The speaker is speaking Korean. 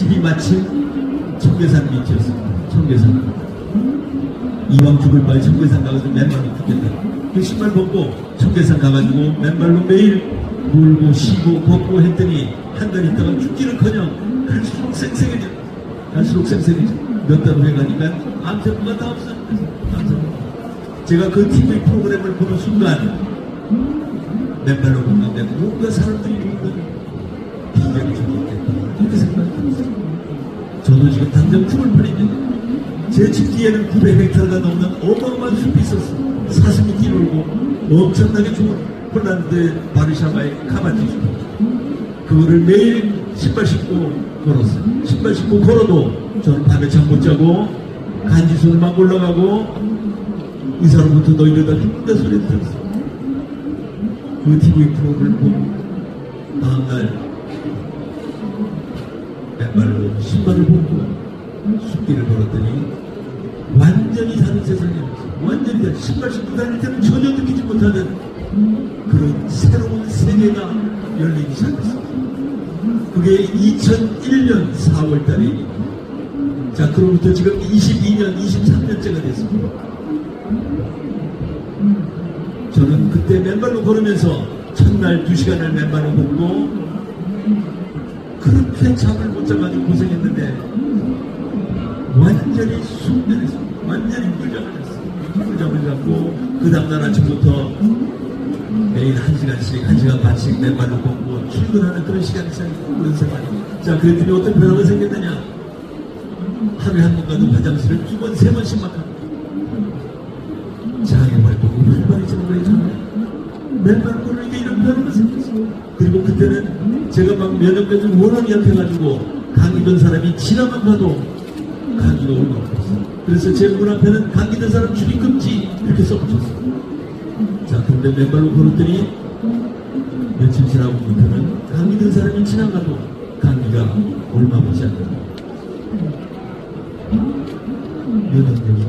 집이 마침 청계산 밑이었습니다. 청계산. 이왕 죽을 바에 청계산 가가지고 맨발로 죽겠다. 그 신발 벗고 청계산 가가지고 맨발로 매일 놀고 쉬고 걷고 했더니 한 달 있다가 죽기는커녕 갈수록 생생해져. 갈수록 생생해져. 몇 달 후에 가니까 암세포가 다 없어. 암세포. 제가 그 TV 프로그램을 보는 순간 맨발로 걷는데 뭔가 사람들이 뭔가 굉장히 좋겠다. 저도 지금 당장 죽을 뻔했는데 제집 뒤에는 900헥타르가 넘는 어마어마한 숲이 있었어요. 사슴이 뛰놀고 엄청나게 좋은 폴란드 바르샤바의 카바티 숲. 그거를 매일 신발 신고 걸었어요. 신발 신고 걸어도 저는 밤에 잠 못 자고 간지손을 막 올라가고 의사로부터 너 이러다 죽는다 소리 들었어요. 그 TV 프로를 보고 다음날 맨발로 신발을 벗고 숲길을 걸었더니 완전히 다른 세상이었어요. 완전히 다른 신발 신고 다닐 때는 전혀 느끼지 못하는 그런 새로운 세계가 열리기 시작했습니다. 그게 2001년 4월 달에 자 그로부터 지금 22년, 23년째가 됐습니다. 저는 그때 맨발로 걸으면서 첫날 두 시간을 맨발로 걷고 그렇게 잠을 못 자가지고 고생했는데 완전히 숙면했습니다. 완전히 잤어요. 꿀잠을 잡고 그 다음날 아침부터 매일 한 시간씩, 한 시간 반씩 맨발로 걷고 출근하는 그런 시간이 생기고 그런 생활이. 자, 그랬더니 어떤 변화가 생겼느냐? 하루에 한 번 가도 화장실을 두 번, 세 번씩 막 합니다. 장애 활발해지는 거예요, 저는. 맨발 걸으니까 이런 변화가 생겼어요. 그리고 그때는 제가 막 면역력이 워낙 약해가지고 감기든 사람이 지나만 봐도 감기가 올 것 같아요. 그래서 제 문 앞에는 감기든 사람 출입 금지 이렇게 써붙였어요. 자, 근데 맨발로 걸었더니 며칠 지나고 보면은 감기든 사람이 지나가도 감기가 얼마 보지 않는다. 면역력이